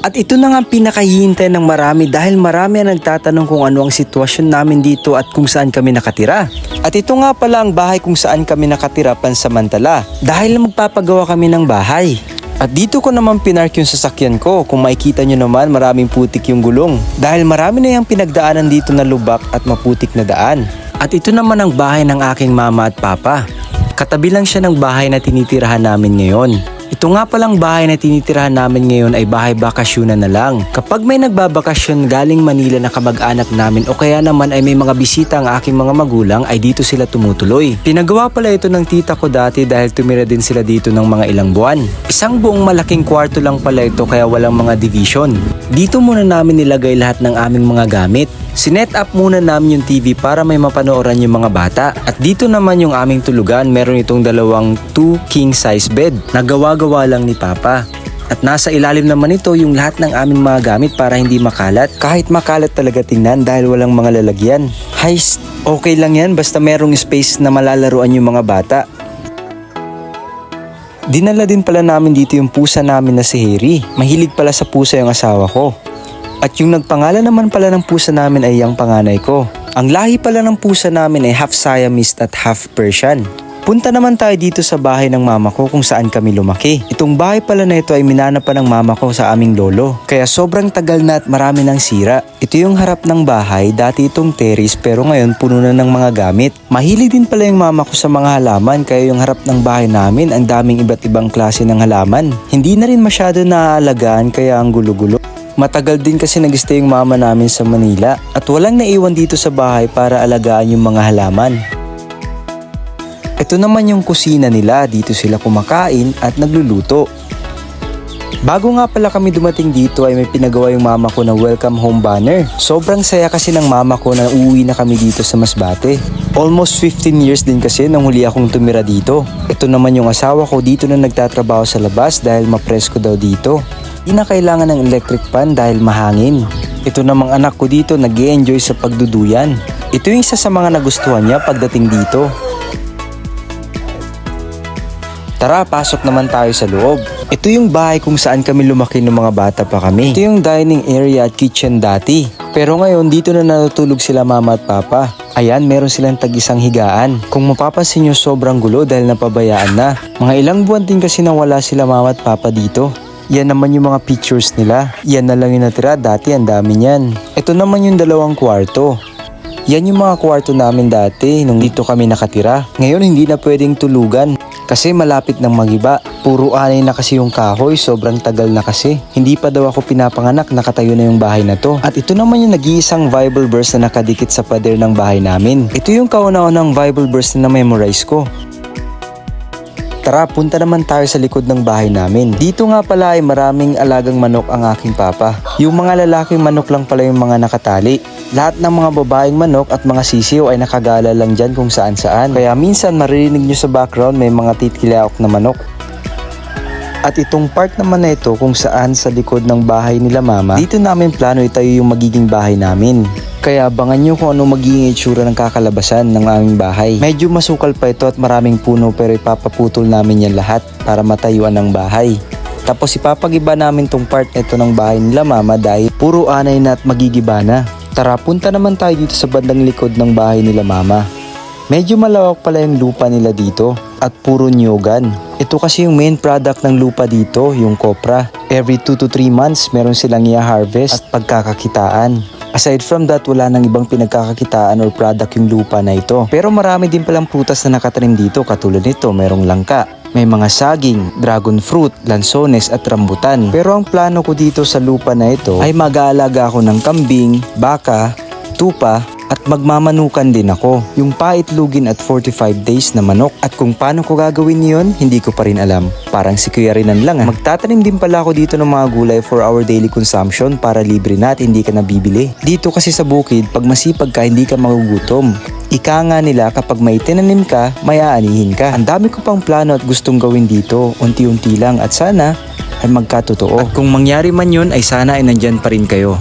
At ito na nga ang pinakahihintay ng marami dahil marami ang nagtatanong kung ano ang sitwasyon namin dito at kung saan kami nakatira. At ito nga pala ang bahay kung saan kami nakatira pansamantala dahil magpapagawa kami ng bahay. At dito ko naman pinark yung sasakyan ko. Kung makikita nyo naman maraming putik yung gulong. Dahil marami na yung pinagdaanan dito na lubak at maputik na daan. At ito naman ang bahay ng aking mama at papa. Katabi lang siya ng bahay na tinitirahan namin ngayon. Ito nga palang bahay na tinitirahan namin ngayon ay bahay bakasyonan na lang. Kapag may nagbabakasyon galing Manila na kamag-anak namin o kaya naman ay may mga bisita ang aking mga magulang ay dito sila tumutuloy. Pinagawa pala ito ng tita ko dati dahil tumira din sila dito ng mga ilang buwan. Isang buong malaking kwarto lang pala ito kaya walang mga division. Dito muna namin nilagay lahat ng aming mga gamit. Sinet up muna namin yung TV para may mapanooran yung mga bata. At dito naman yung aming tulugan, meron itong dalawang 2 king size bed na gawa-gawa lang ni Papa. At nasa ilalim naman ito yung lahat ng aming mga gamit para hindi makalat. Kahit makalat talaga tingnan dahil walang mga lalagyan. Heist, okay lang yan basta merong space na malalaruan yung mga bata. Dinala din pala namin dito yung pusa namin na si Harry. Mahilig pala sa pusa yung asawa ko. At yung nagpangalan naman pala ng pusa namin ay yung panganay ko. Ang lahi pala ng pusa namin ay half Siamese at half Persian. Punta naman tayo dito sa bahay ng mama ko kung saan kami lumaki. Itong bahay pala na ito ay minana pa ng mama ko sa aming lolo. Kaya sobrang tagal na at marami ng sira. Ito yung harap ng bahay, dati itong terrace pero ngayon puno na ng mga gamit. Mahilig din pala yung mama ko sa mga halaman kaya yung harap ng bahay namin ang daming iba't ibang klase ng halaman. Hindi na rin masyado naaalagaan kaya ang gulo-gulo. Matagal din kasi nag-stay yung mama namin sa Manila at walang naiwan dito sa bahay para alagaan yung mga halaman. Ito naman yung kusina nila, dito sila kumakain at nagluluto. Bago nga pala kami dumating dito ay may pinagawa yung mama ko na welcome home banner. Sobrang saya kasi ng mama ko na uuwi na kami dito sa Masbate. Almost 15 years din kasi nang huli akong tumira dito. Ito naman yung asawa ko dito na nagtatrabaho sa labas dahil mapresko daw dito. Di na kailangan ng electric fan dahil mahangin. Ito namang anak ko dito nag enjoy sa pagduduyan. Ito yung isa sa mga nagustuhan niya pagdating dito. Tara, pasok naman tayo sa loob. Ito yung bahay kung saan kami lumaki ng mga bata pa kami. Ito yung dining area at kitchen dati. Pero ngayon, dito na natutulog sila mama at papa. Ayan, meron silang tag-isang higaan. Kung mapapansin nyo, sobrang gulo dahil napabayaan na. Mga ilang buwan din kasi nawala sila mama at papa dito. Yan naman yung mga pictures nila. Yan na lang yung natira, dati ang dami niyan. Ito naman yung dalawang kwarto. Yan yung mga kwarto namin dati nung dito kami nakatira. Ngayon hindi na pwedeng tulugan kasi malapit ng magiba. Puro anay na kasi yung kahoy, sobrang tagal na kasi. Hindi pa daw ako pinapanganak, nakatayo na yung bahay na to. At ito naman yung nag-iisang Bible verse na nakadikit sa pader ng bahay namin. Ito yung kauna-unang Bible verse na na-memorize ko. Tara, punta naman tayo sa likod ng bahay namin. Dito nga pala ay maraming alagang manok ang aking papa. Yung mga lalaking manok lang pala yung mga nakatali. Lahat ng mga babaeng manok at mga sisiw ay nakagala lang dyan kung saan saan. Kaya minsan maririnig nyo sa background may mga titkilaok na manok. At itong part naman na ito kung saan sa likod ng bahay nila mama, dito namin plano itayo yung magiging bahay namin. Kaya abangan nyo kung ano magiging itsura ng kakalabasan ng aming bahay. Medyo masukal pa ito at maraming puno pero ipapaputol namin yan lahat para matayuan ng bahay. Tapos ipapagiba namin tong part nito ng bahay nila mama dahil puro anay na at magigiba na. Tara punta naman tayo dito sa bandang likod ng bahay nila mama. Medyo malawak pala yung lupa nila dito at puro nyugan. Ito kasi yung main product ng lupa dito, yung kopra. Every 2 to 3 months, meron silang i-harvest at pagkakakitaan. Aside from that, wala nang ibang pinagkakakitaan or product yung lupa na ito. Pero marami din palang prutas na nakatanim dito katulad nito, merong langka. May mga saging, dragon fruit, lansones at rambutan. Pero ang plano ko dito sa lupa na ito ay mag-aalaga ako ng kambing, baka, tupa at magmamanukan din ako. Yung paitlugin at 45 days na manok. At kung paano ko gagawin yon, hindi ko pa rin alam. Parang si Kuya Rinan lang ah. Magtatanim din pala ako dito ng mga gulay for our daily consumption para libre na at hindi ka nabibili. Dito kasi sa bukid, pag masipag ka, hindi ka magugutom. Ika nga nila kapag may tinanim ka, may aanihin ka. Ang dami ko pang plano at gustong gawin dito, unti-unti lang at sana ay magkatotoo. At kung mangyari man yun ay sana ay nandyan pa rin kayo.